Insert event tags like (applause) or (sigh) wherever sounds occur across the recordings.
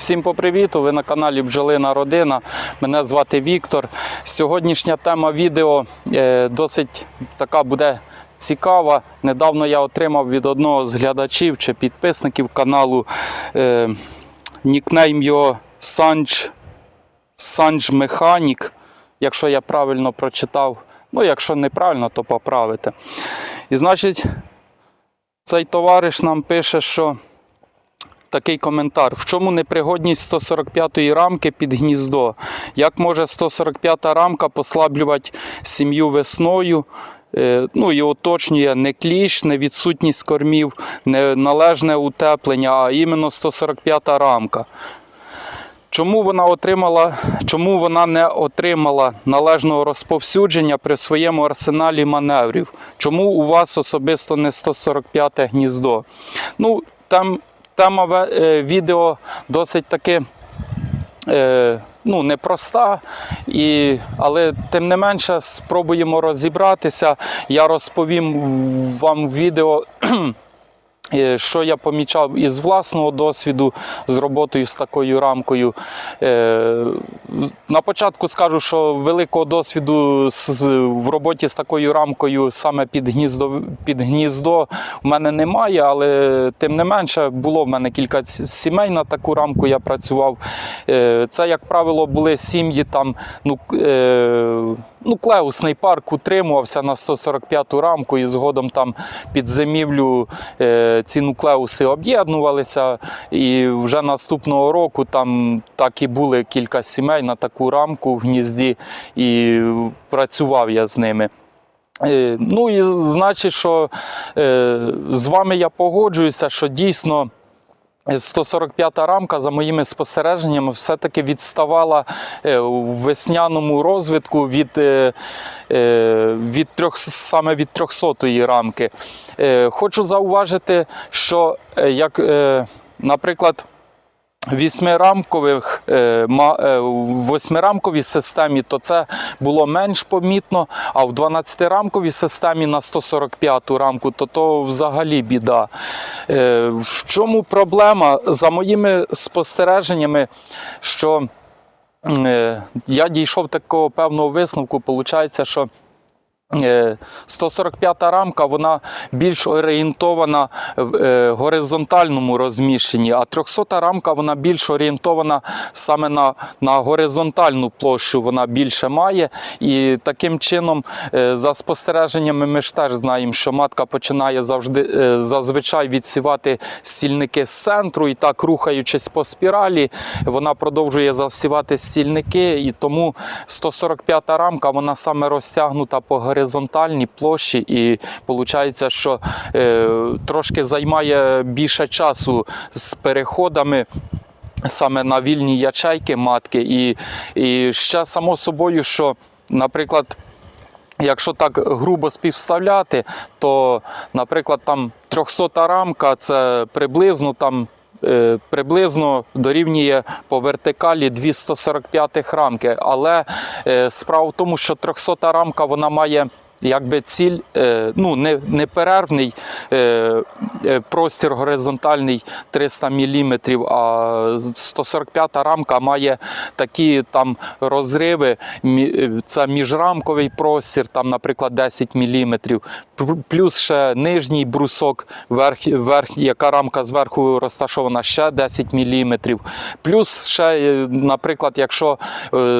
Всім попривіту! Ви на каналі Бджолина Родина. Мене звати Віктор. Сьогоднішня тема відео е, досить така буде цікава. Недавно я отримав від одного з глядачів чи підписників каналу е, нікнейм його Санч, Санч Механік. Якщо я правильно прочитав, ну якщо неправильно, то поправите. І значить, цей товариш нам пише, що такий коментар. В чому непригодність 145-ї рамки під гніздо? Як може 145-та рамка послаблювати сім'ю весною? Е, Ну і уточнює не кліщ, не відсутність кормів, не належне утеплення, а іменно 145-та рамка. Чому вона отримала, чому вона не отримала належного розповсюдження при своєму арсеналі маневрів? Чому у вас особисто не 145 гніздо? Ну, там тема відео досить таки е, ну, непроста, і, але тим не менше спробуємо розібратися. Я розповім вам відео. Е, Що я помічав із власного досвіду з роботою з такою рамкою. Е, На початку скажу, що великого досвіду в роботі з такою рамкою саме під гніздо, під гніздо в мене немає, але тим не менше було в мене кілька сімей на таку рамку я працював. Е, Це, як правило, були сім'ї там. ну, е, Ну, клеусний парк утримувався на 145-ту рамку і згодом там під зимівлю е, ці нуклеуси об'єднувалися. І вже наступного року там так і були кілька сімей на таку рамку в гнізді, і працював я з ними. Е, Ну і значить, що е, з вами я погоджуюся, що дійсно. 145-та рамка, за моїми спостереженнями, все-таки відставала е, у весняному розвитку від, е, е, від трьох, саме від 300-ї рамки. Хочу зауважити, що як, наприклад, Вісьмирамкових е, е, восьмирамковій системі то це було менш помітно, а в 12-рамковій системі на 145-ту рамку то то взагалі біда. Е, В чому проблема? За моїми спостереженнями, що я дійшов такого певного висновку, виходить, що 145-та рамка вона більш орієнтована в е, горизонтальному розміщенні, а 300-та рамка вона більш орієнтована саме на, на горизонтальну площу, вона більше має. І таким чином, е, за спостереженнями, ми ж теж знаємо, що матка починає завжди е, зазвичай відсівати стільники з центру, і так рухаючись по спіралі, вона продовжує засівати стільники, і тому 145-та рамка вона саме розтягнута по горизонтальній площі, і виходить, що е, трошки займає більше часу з переходами. Саме на вільні ячейки матки, і, і ще само собою, що, наприклад, Якщо так грубо співставляти, то, наприклад, там 300 рамка це приблизно там. Е, Приблизно дорівнює по вертикалі 245 рамки. Але е, справа в тому, що 300 рамка вона має якби ціль, е, ну не, перервний е, е, простір горизонтальний 300 мм, а 145 рамка має такі там розриви. Це міжрамковий простір, там, наприклад, 10 мм, плюс ще нижній брусок, верх, верх, яка рамка зверху розташована, ще 10 мм. Плюс ще, наприклад, якщо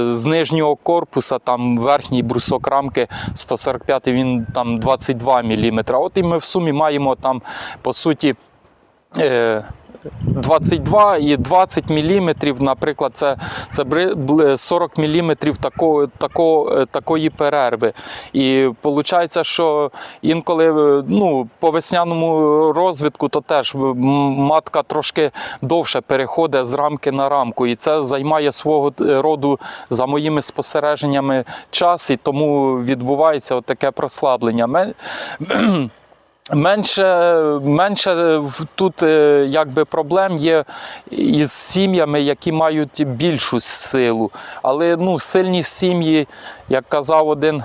з нижнього корпуса там верхній брусок рамки 145 він там 22 мм. От і ми в сумі маємо там по суті. е, 22 і 20 мм, наприклад, це, це 40 мм такого, такого, такої перерви. І виходить, що інколи е, ну, по весняному розвитку, то теж матка трошки довше переходить з рамки на рамку. І це займає свого е, роду, за моїми спостереженнями, час, і тому відбувається таке прослаблення. Ме- Менше, менше тут е, якби проблем є із сім'ями, які мають більшу силу. Але ну, сильні сім'ї, як казав один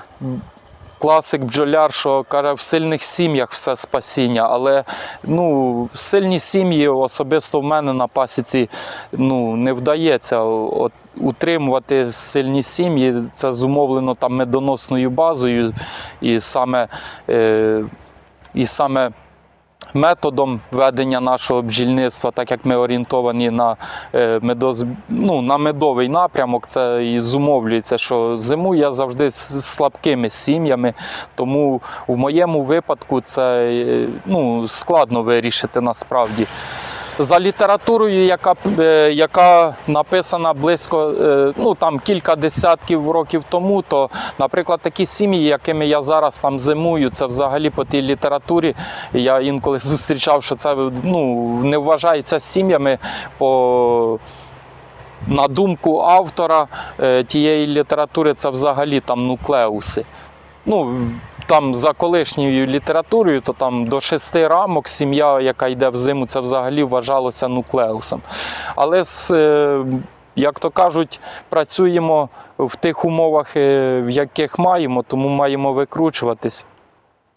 класик бджоляр, що каже, в сильних сім'ях все спасіння. Але ну, сильні сім'ї особисто в мене на пасіці ну, не вдається. От, утримувати сильні сім'ї, це зумовлено там медоносною базою, і саме, е, і саме методом ведення нашого бджільництва, так як ми орієнтовані на, е, медоз... ну, на медовий напрямок, це і зумовлюється, що зиму я завжди з слабкими сім'ями, тому в моєму випадку це е, ну, складно вирішити насправді. За літературою, яка, е, яка написана близько е, ну, там, кілька десятків років тому, то, наприклад, такі сім'ї, якими я зараз там зимую, це взагалі по тій літературі. Я інколи (laughs) зустрічав, що це ну, не вважається сім'ями по. На думку автора е, тієї літератури, це взагалі там нуклеуси. Ну, там за колишньою літературою, то там до шести рамок сім'я, яка йде в зиму, це взагалі вважалося нуклеусом. Але з, е, як то кажуть, працюємо в тих умовах, е, в яких маємо, тому маємо викручуватись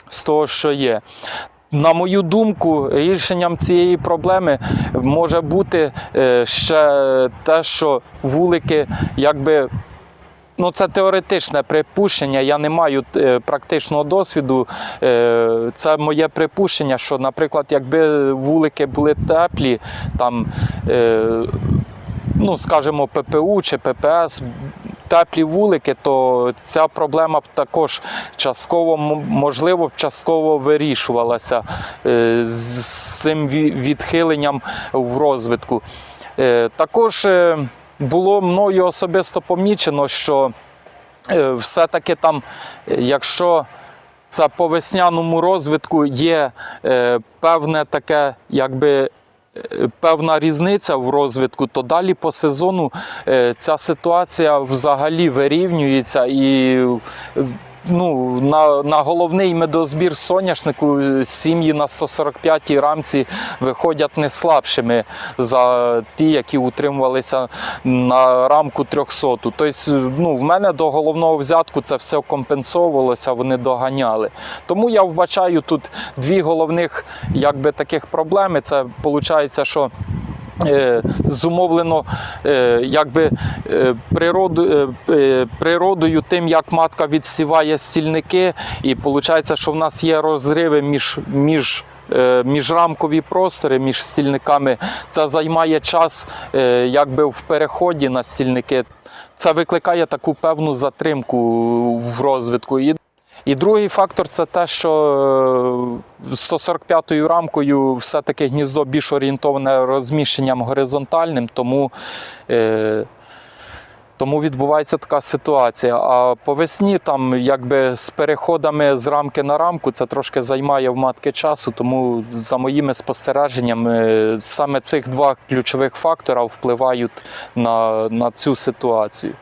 з того, що є. На мою думку, рішенням цієї проблеми може бути е, ще те, що вулики якби. Ну, це теоретичне припущення. Я не маю е, практичного досвіду. Е, це моє припущення, що, наприклад, якби вулики були теплі, там, е, ну, скажімо, ППУ чи ППС, теплі вулики, то ця проблема б також частково, можливо, частково вирішувалася з цим відхиленням в розвитку. Також було мною особисто помічено, що е, все-таки там, е, якщо це по весняному розвитку є е, певне таке, якби. Певна різниця в розвитку, то далі по сезону ця ситуація взагалі вирівнюється і ну, на, на головний медозбір соняшнику сім'ї на 145-й рамці виходять не слабшими за ті, які утримувалися на рамку 300. Тобто, ну, в мене до головного взятку це все компенсовувалося, вони доганяли. Тому я вбачаю тут дві головних якби, таких проблеми. Це виходить, що зумовлено е, якби, е, природу, е, е, природою, тим, як матка відсіває стільники, і виходить, що в нас є розриви між. між е, Міжрамкові простори між стільниками це займає час е, якби в переході на стільники. Це викликає таку певну затримку в розвитку. І другий фактор це те, що е, 145-ю рамкою все-таки гніздо більш орієнтоване розміщенням горизонтальним, тому, е, тому відбувається така ситуація. А по весні, там, якби з переходами з рамки на рамку, це трошки займає в матки часу, тому за моїми спостереженнями, саме цих два ключових фактора впливають на, на цю ситуацію.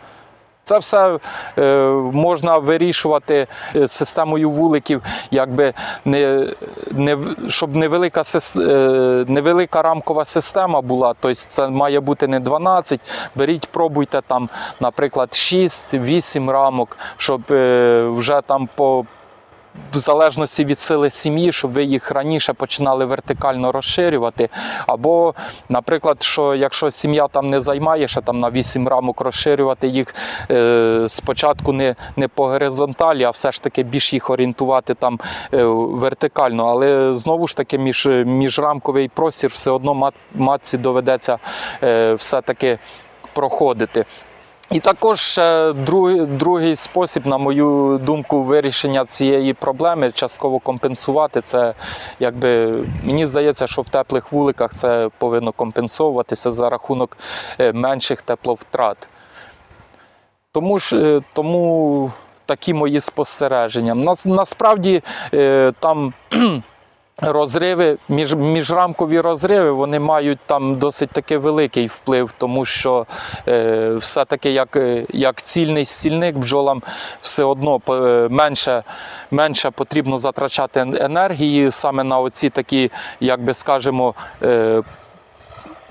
Це все е, можна вирішувати е, системою вуликів, якби не, не, щоб невелика, е, невелика рамкова система була. Тобто це має бути не 12. Беріть, пробуйте там, наприклад, 6-8 рамок, щоб вже там по. В залежності від сили сім'ї, щоб ви їх раніше починали вертикально розширювати. Або, наприклад, що якщо сім'я там не займає, ще там на 8 рамок розширювати їх е, спочатку не, не по горизонталі, а все ж таки більш їх орієнтувати там е, вертикально. Але знову ж таки, між, міжрамковий простір все одно мат, матці доведеться е, все-таки проходити. І також другий, другий спосіб, на мою думку, вирішення цієї проблеми частково компенсувати. Це якби мені здається, що в теплих вуликах це повинно компенсовуватися за рахунок е, менших тепловтрат. Тому ж е, тому такі мої спостереження. Нас, насправді е, там. Розриви, між, міжрамкові розриви, вони мають там досить таки великий вплив, тому що е, все-таки як, е, як цільний стільник бджолам все одно е, менше, менше потрібно затрачати енергії саме на оці такі, як би скажемо, е,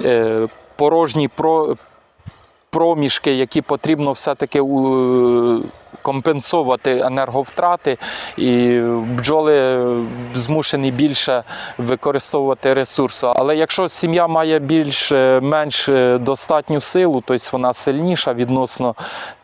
е, порожні про, проміжки, які потрібно все-таки компенсувати енерговтрати, і бджоли змушені більше використовувати ресурси. Але якщо сім'я має більш е, достатню силу, тобто вона сильніша відносно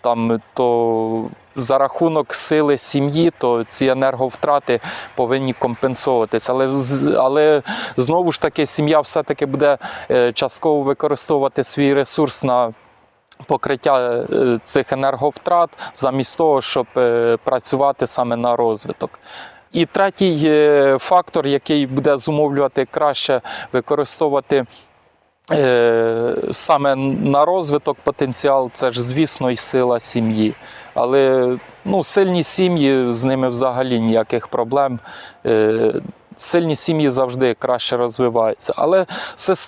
там, то за рахунок сили сім'ї, то ці енерговтрати повинні компенсовуватися. Але, але знову ж таки, сім'я все-таки буде е, частково використовувати свій ресурс на покриття е, цих енерговтрат, замість того, щоб е, працювати саме на розвиток. І третій е, фактор, який буде зумовлювати краще використовувати саме на розвиток потенціал, це ж, звісно, і сила сім'ї. Але ну, сильні сім'ї, з ними взагалі ніяких проблем. Сильні сім'ї завжди краще розвиваються. Але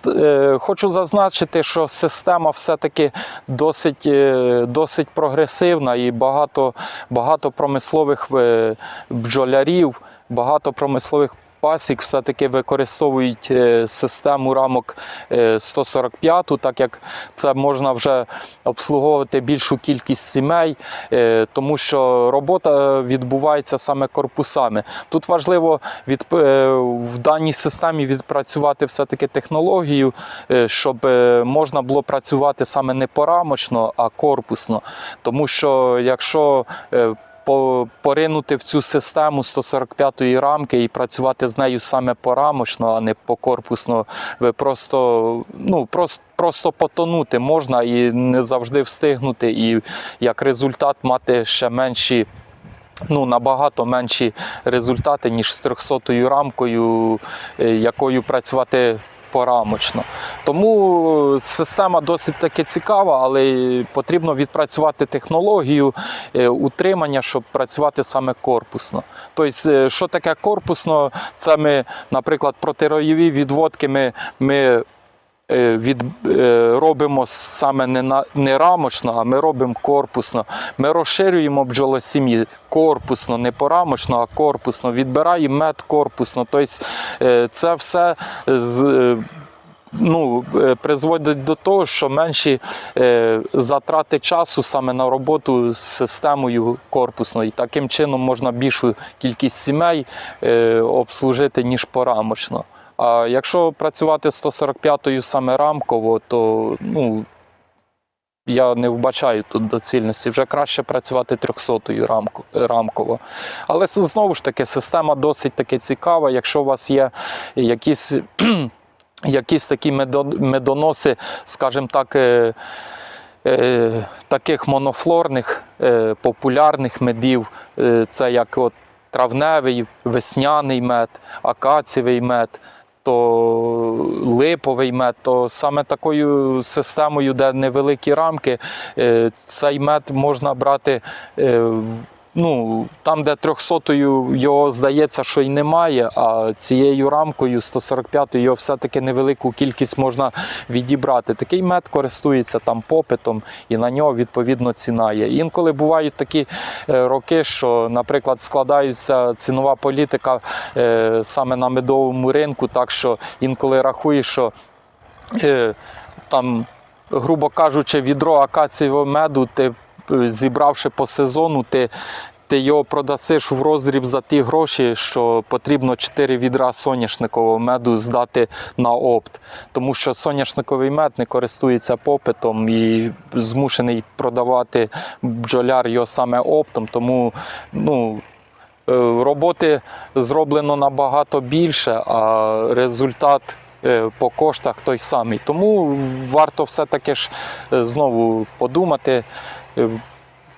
е, хочу зазначити, що система все-таки досить, е, досить прогресивна і багато, багато промислових е, бджолярів, багато промислових пасік все-таки використовують е, систему рамок е, 145, так як це можна вже обслуговувати більшу кількість сімей, е, тому що робота відбувається саме корпусами. Тут важливо від, е, в даній системі відпрацювати все-таки технологію, е, щоб е, можна було працювати саме не порамочно, а корпусно. Тому що якщо е, поринути в цю систему 145-ї рамки і працювати з нею саме порамочно, а не покорпусно, ви просто, ну, просто, просто потонути можна і не завжди встигнути, і як результат мати ще менші. Ну, набагато менші результати, ніж з 300-ю рамкою, е, якою працювати порамочно. Тому система досить таки цікава, але потрібно відпрацювати технологію е, утримання, щоб працювати саме корпусно. Тобто, е, що таке корпусно? Це ми, наприклад, протиройові відводки ми. ми е, від, е, робимо саме не, на, не рамочно, а ми робимо корпусно. Ми розширюємо бджолосім'ї корпусно, не порамочно, а корпусно. Відбираємо мед корпусно. Тобто е, це все з. е, Ну, е, призводить до того, що менші е, затрати часу саме на роботу з системою корпусною. Таким чином можна більшу кількість сімей е, обслужити, ніж порамочно. А якщо працювати 145-ю саме рамково, то ну, я не вбачаю тут доцільності. Вже краще працювати 300-ю рамко, рамково. Але знову ж таки система досить таки цікава. Якщо у вас є якісь, (clears throat) якісь такі медоноси, скажімо так. е, е, Таких монофлорних е, популярних медів, це як от травневий, весняний мед, акацієвий мед, то липовий мед, то саме такою системою, де невеликі рамки, е, цей мед можна брати. Ну, там, де 300-ю його здається, що й немає, а цією рамкою 145-ю його все-таки невелику кількість можна відібрати. Такий мед користується там попитом, і на нього відповідно ціна є. Інколи бувають такі е, роки, що, наприклад, складається цінова політика е, саме на медовому ринку, так що інколи рахуєш, що е, там, грубо кажучи, відро акацієвого меду, ти зібравши по сезону, ти. Ти його продасиш в роздріб за ті гроші, що потрібно 4 відра соняшникового меду здати на опт. Тому що соняшниковий мед не користується попитом і змушений продавати бджоляр його саме оптом. Тому ну, е, роботи зроблено набагато більше, а результат е, по коштах той самий. Тому варто все-таки ж е, знову подумати. Е,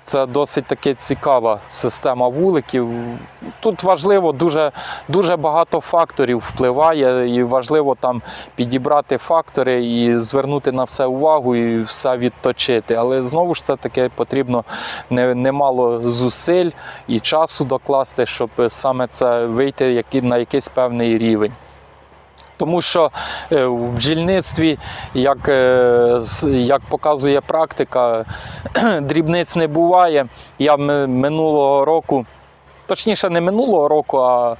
Це досить таки цікава система вуликів. Тут важливо дуже, дуже багато факторів впливає, і важливо там підібрати фактори і звернути на все увагу і все відточити. Але знову ж це таке потрібно не- немало зусиль і часу докласти, щоб саме це вийти на якийсь певний рівень. Тому що е, в бджільництві, як, е, як показує практика, (clears throat) дрібниць не буває. Я минулого року, точніше, не минулого року, а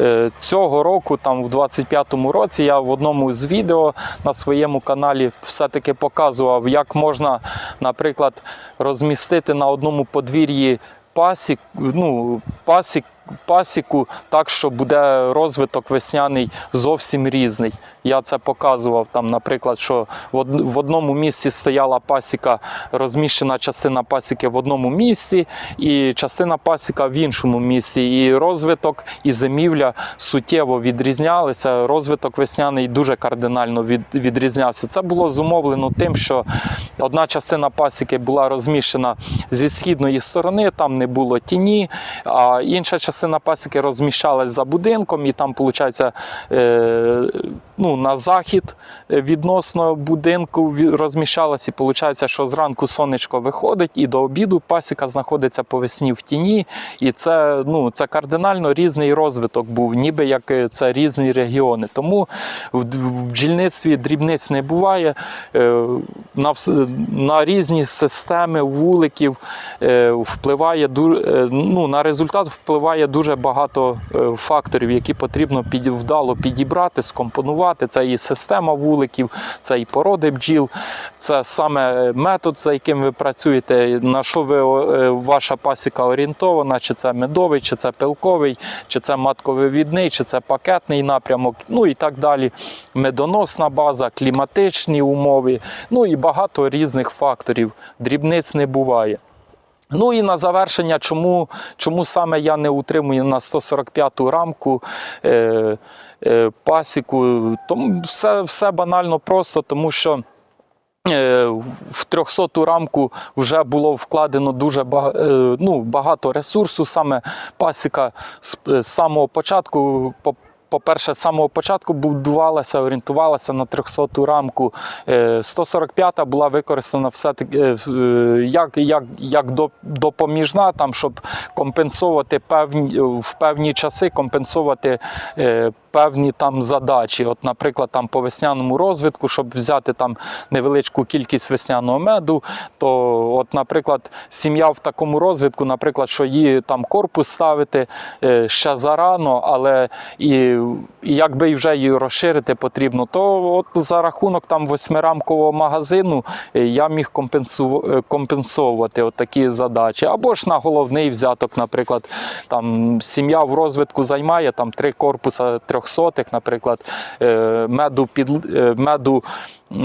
Е, Цього року, там в 25-му році, я в одному з відео на своєму каналі все-таки показував, як можна, наприклад, розмістити на одному подвір'ї пасік, ну, пасік, пасіку так, що буде розвиток весняний зовсім різний. Я це показував там, наприклад, що в одному місці стояла пасіка, розміщена частина пасіки в одному місці, і частина пасіка в іншому місці. І розвиток і зимівля суттєво відрізнялися. Розвиток весняний дуже кардинально від, відрізнявся. Це було зумовлено тим, що одна частина пасіки була розміщена зі східної сторони, там не було тіні, а інша частина пасіки розміщалась за будинком, і там, виходить, ну, на захід відносно будинку розміщалась, і виходить, що зранку сонечко виходить, і до обіду пасіка знаходиться по весні в тіні. І це, ну, це кардинально різний розвиток був, ніби як е, це різні регіони. Тому в, бджільництві дрібниць не буває. Е, На, на різні системи вуликів е, впливає е, ну, на результат впливає дуже багато е, факторів, які потрібно під, вдало підібрати, скомпонувати. Це і система вуликів, це і породи бджіл, це саме метод, за яким ви працюєте, на що ви е, ваша пасіка орієнтована, чи це медовий, чи це пилковий, чи це матковивідний, чи це пакетний напрямок, ну і так далі. Медоносна база, кліматичні умови, ну і багато різних факторів. Дрібниць не буває. Ну і на завершення, чому, чому саме я не утримую на 145-ту рамку е, е, пасіку? Тому все, все банально просто, тому що. е, В 300-ту рамку вже було вкладено дуже е, ну, багато ресурсу. Саме пасіка з, з самого початку. По- По-перше, з самого початку будувалася, орієнтувалася на 300-ту рамку. Е, 145-та була використана все-таки е, е, як, як, як допоміжна, там, щоб компенсувати певні, в певні часи, компенсувати е, певні там задачі. От, наприклад, там по весняному розвитку, щоб взяти там невеличку кількість весняного меду, то, от, наприклад, сім'я в такому розвитку, наприклад, що її там корпус ставити е, ще зарано, але і, і якби вже її розширити потрібно, то от за рахунок там восьмирамкового магазину е, я міг компенсу- е, компенсовувати от такі задачі. Або ж на головний взяток, наприклад, там сім'я в розвитку займає там три корпуса трьохсотих, наприклад, е, меду під е, меду.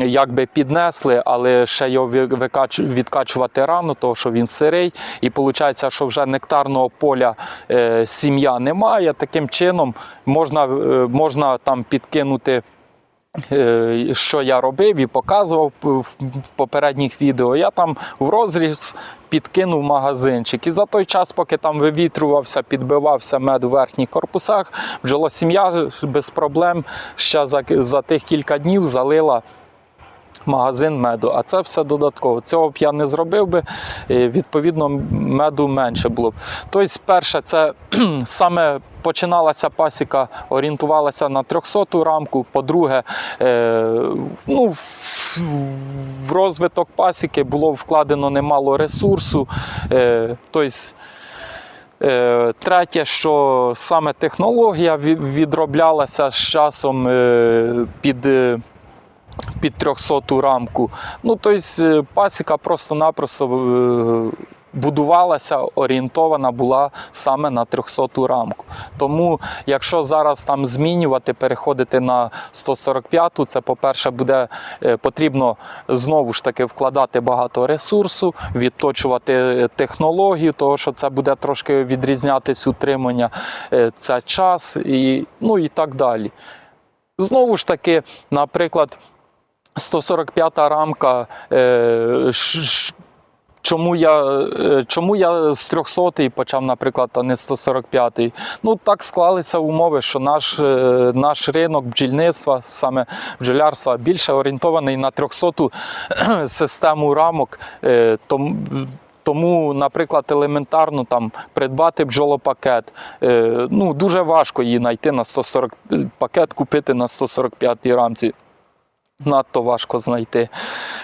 Якби піднесли, але ще його відкачувати рано, тому що він сирий. І виходить, що вже нектарного поля е, сім'я немає. Таким чином можна, можна там підкинути що я робив і показував в попередніх відео. Я там в розріз підкинув магазинчик. І за той час, поки там вивітрювався, підбивався мед у верхніх корпусах, бджолосім'я без проблем ще за, за тих кілька днів залила. Магазин меду, а це все додатково. Цього б я не зробив би, е, відповідно, меду менше було б. Тобто, перше, це (clears throat) саме починалася пасіка, орієнтувалася на 300-ту рамку. По-друге, е, ну, в- розвиток пасіки було вкладено немало ресурсу. Тобто, Третє, що саме технологія відроблялася з часом під, під 300 рамку. Ну, тобто пасіка просто-напросто будувалася, орієнтована була саме на 300-ту рамку. Тому, якщо зараз там змінювати, переходити на 145-ту, це, по-перше, буде е, потрібно знову ж таки вкладати багато ресурсу, відточувати технологію, того що це буде трошки відрізнятись утримання, е, це час і, ну, і так далі. Знову ж таки, наприклад, 145-та рамка. Е, Чому я, е, чому я з 300 почав, наприклад, а не з 145 Ну так склалися умови, що наш, е, наш ринок бджільництва, саме бджолярства, більше орієнтований на 300-ту (clears throat) систему рамок. Е, Тому, тому, наприклад, елементарно там придбати бджолопакет. Ну, дуже важко її знайти на 140 пакет, купити на 145 й рамці. Надто важко знайти.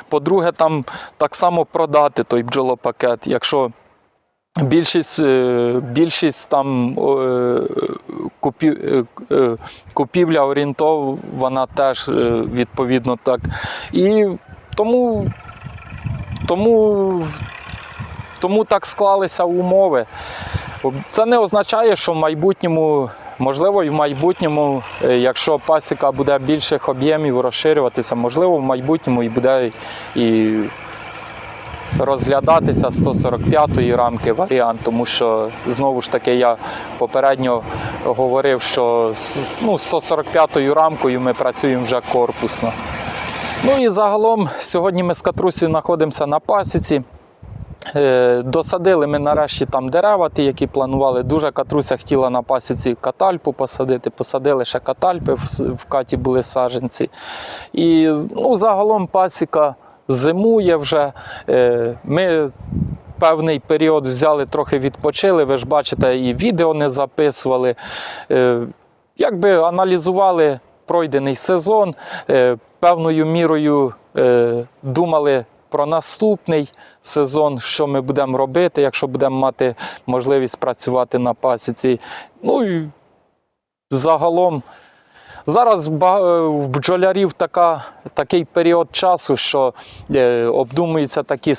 По-друге, там так само продати той бджолопакет. Якщо Більшість, е, більшість там е, е, купівля орієнтована теж відповідно так. І тому, тому, тому так склалися умови. Це не означає, що в майбутньому, можливо, і в майбутньому, е, якщо пасіка буде більших об'ємів розширюватися, можливо, в майбутньому і буде і розглядатися 145-ї рамки варіант, тому що знову ж таки я попередньо говорив, що ну, 145-ю рамкою ми працюємо вже корпусно. Ну і загалом сьогодні ми з Катрусею знаходимося на пасіці. Е, Досадили ми нарешті там дерева, ті, які планували. Дуже катруся хотіла на пасіці катальпу посадити. Посадили ще катальпи, в, каті були саджанці. І ну, загалом пасіка зимує вже. Е, Ми певний період взяли, трохи відпочили. Ви ж бачите, і відео не записували. Е, Якби аналізували пройдений сезон, певною мірою думали про наступний сезон, що ми будемо робити, якщо будемо мати можливість працювати на пасіці. Ну і загалом. Зараз е, в бджолярів така, такий період часу, що е, обдумуються такі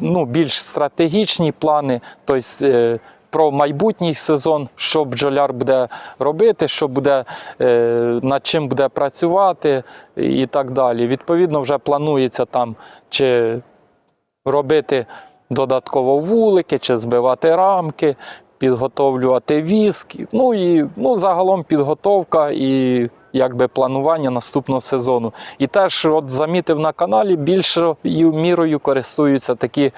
ну, більш стратегічні плани, тобто е, про майбутній сезон, що бджоляр буде робити, що буде, е, над чим буде працювати і так далі. Відповідно, вже планується там чи робити додатково вулики, чи збивати рамки, підготовлювати віск. Ну і ну, загалом підготовка і якби планування наступного сезону. І теж от замітив на каналі більшою мірою користуються такі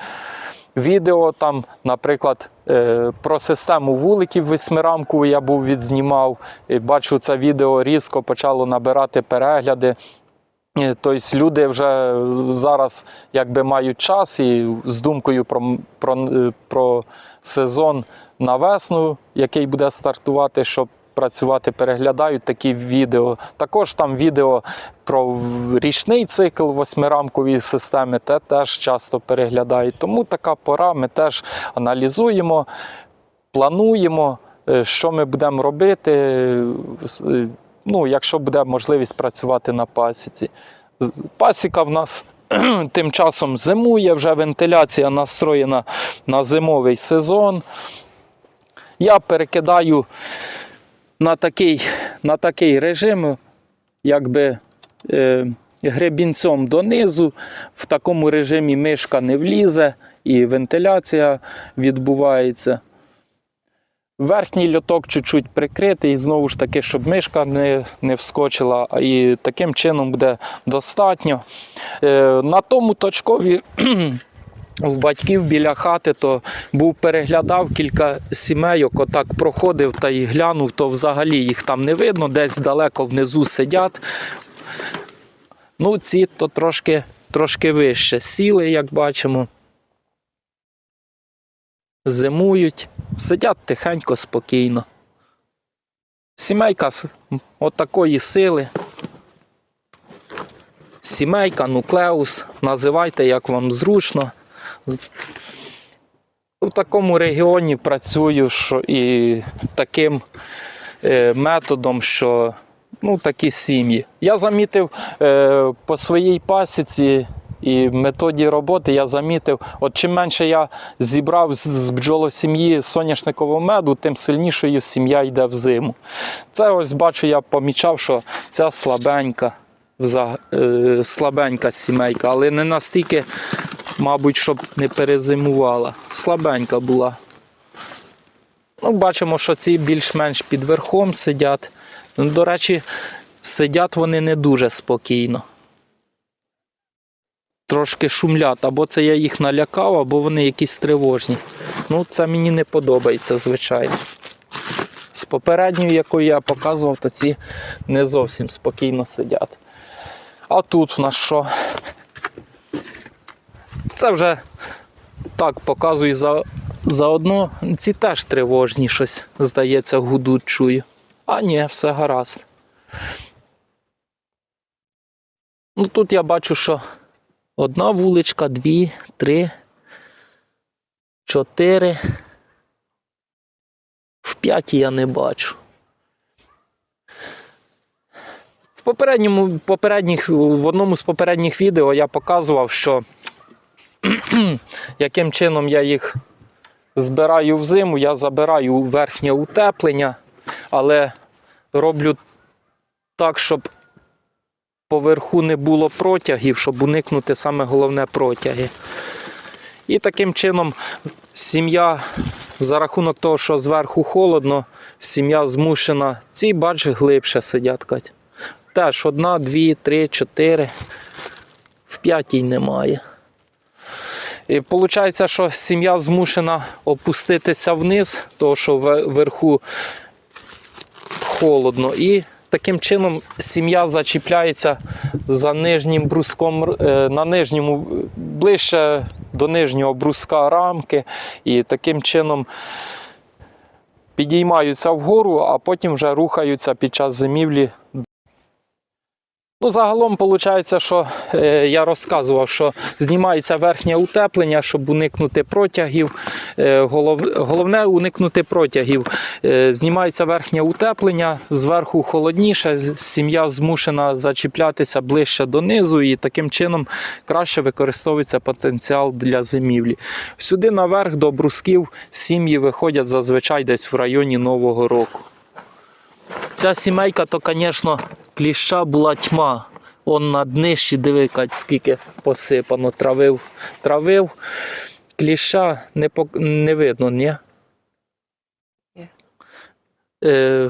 відео. Там, наприклад, про систему вуликів Восьмирамку я був відзнімав. Бачу, це відео різко почало набирати перегляди. Е, Тобто люди вже зараз якби мають час і з думкою про, про, е, про сезон на весну, який буде стартувати, щоб працювати, переглядають такі відео. Також там відео про річний цикл восьмирамкової системи, те теж часто переглядають. Тому така пора, ми теж аналізуємо, плануємо, е, що ми будемо робити. е, Ну, якщо буде можливість працювати на пасіці. Пасіка в нас (clears throat) тим часом зимує, вже вентиляція настроєна на зимовий сезон. Я перекидаю на такий, на такий режим, якби е, гребінцем донизу. В такому режимі мишка не влізе і вентиляція відбувається. Верхній льоток чуть-чуть прикритий, знову ж таки, щоб мишка не, не вскочила, і таким чином буде достатньо. Е, на тому точкові в батьків біля хати, то був переглядав кілька сімейок, отак проходив та й глянув, то взагалі їх там не видно, десь далеко внизу сидять. Ну, ці то трошки, трошки вище сіли, як бачимо. Зимують, сидять тихенько, спокійно. Сімейка отакої сили. Сімейка, нуклеус, називайте як вам зручно. У такому регіоні працюю що і таким е, методом, що ну, такі сім'ї. Я замітив е, по своїй пасіці і методі роботи, я замітив, от чим менше я зібрав з- бджолосім'ї соняшникового меду, тим сильнішою сім'я йде в зиму. Це ось бачу, я помічав, що ця слабенька, е, слабенька сімейка, але не настільки, мабуть, щоб не перезимувала. Слабенька була. Ну, бачимо, що ці більш-менш під верхом сидять. Ну, До речі, сидять вони не дуже спокійно. Трошки шумлять, або це я їх налякав, або вони якісь тривожні. Ну, це мені не подобається, звичайно. З попередньою, яку я показував, то ці не зовсім спокійно сидять. А тут в нас що? Це вже так показую за, заодно. Ці теж тривожні щось, здається, гудуть чую. А ні, все гаразд. Ну тут я бачу, що одна вуличка, дві, три, чотири, п'ятій я не бачу. В попередньому, попередніх, в одному з попередніх відео я показував, що (clears throat) яким чином я їх збираю в зиму, я забираю верхнє утеплення, але роблю так, щоб поверху не було протягів, щоб уникнути саме головне протяги. І таким чином сім'я, за рахунок того, що зверху холодно, сім'я змушена. Ці, бач, глибше сидять. Кать. Теж одна, дві, три, чотири. В п'ятій немає. І виходить, що сім'я змушена опуститися вниз, тому що вверху холодно. І таким чином сім'я зачіпляється за нижнім бруском, е, на нижньому, ближче до нижнього бруска рамки. І таким чином підіймаються вгору, а потім вже рухаються під час зимівлі Ну, загалом виходить, що е, я розказував, що знімається верхнє утеплення, щоб уникнути протягів. Е, голов, головне уникнути протягів. Е, знімається верхнє утеплення, зверху холодніше, сім'я змушена зачіплятися ближче донизу, і таким чином краще використовується потенціал для зимівлі. Сюди наверх до брусків сім'ї виходять зазвичай десь в районі Нового року. Ця сімейка, то, звісно, кліща була тьма. Он на днищі, диви, Кать, скільки посипано, травив, травив. Кліща не, пок... не видно, ні? Ні. Е,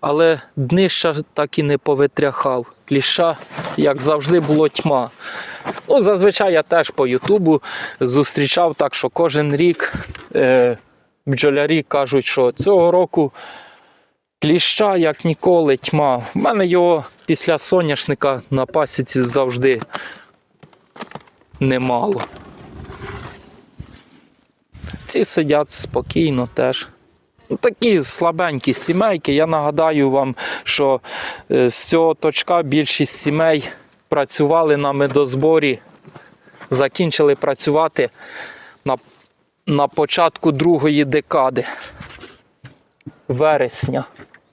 але днища так і не повитряхав. Кліща, як завжди, було тьма. Ну, зазвичай я теж по Ютубу зустрічав так, що кожен рік е, бджолярі кажуть, що цього року Кліща, як ніколи, тьма. У мене його після соняшника на пасіці завжди немало. Ці сидять спокійно теж. Ну, Такі слабенькі сімейки. Я нагадаю вам, що е, з цього точка більшість сімей працювали на медозборі, закінчили працювати на, на початку другої декади вересня.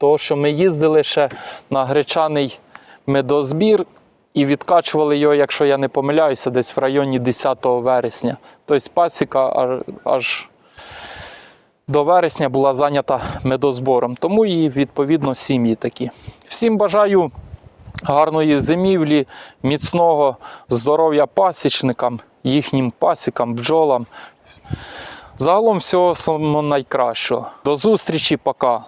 Тому що ми їздили ще на гречаний медозбір і відкачували його, якщо я не помиляюся, десь в районі 10 вересня. Тобто пасіка аж до вересня була зайнята медозбором. Тому і відповідно сім'ї такі. Всім бажаю гарної зимівлі, міцного здоров'я пасічникам, їхнім пасікам, бджолам. Загалом всього самого найкращого. До зустрічі, пока.